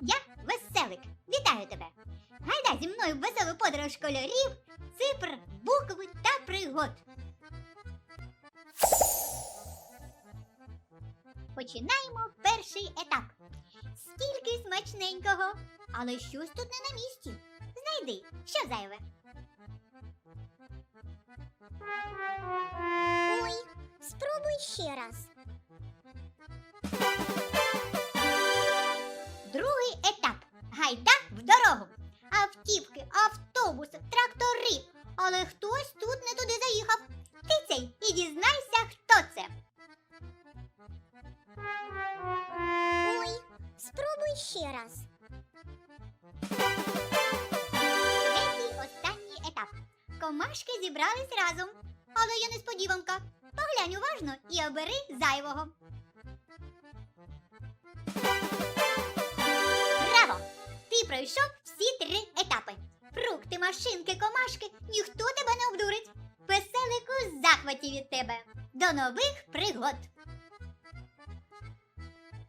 я веселик. Вітаю тебе. Гайда зі мною веселу подорож кольорів, цифр, букв та пригод. Починаємо перший етап. Стільки смачненького, але щось тут не на місці. Знайди, що зайве. Ой, спробуй ще раз. В дорогу. Автівки, автобуси, трактори. Але хтось тут не туди заїхав. Ти цей і дізнайся, хто це. Ой, спробуй ще раз. Третій останній етап. Комашки зібрались разом. Але є несподіванка. Поглянь уважно і обери зайвого. Пройшов всі три етапи. Фрукти, машинки, комашки, ніхто тебе не обдурить. Веселику в захваті від тебе. До нових пригод!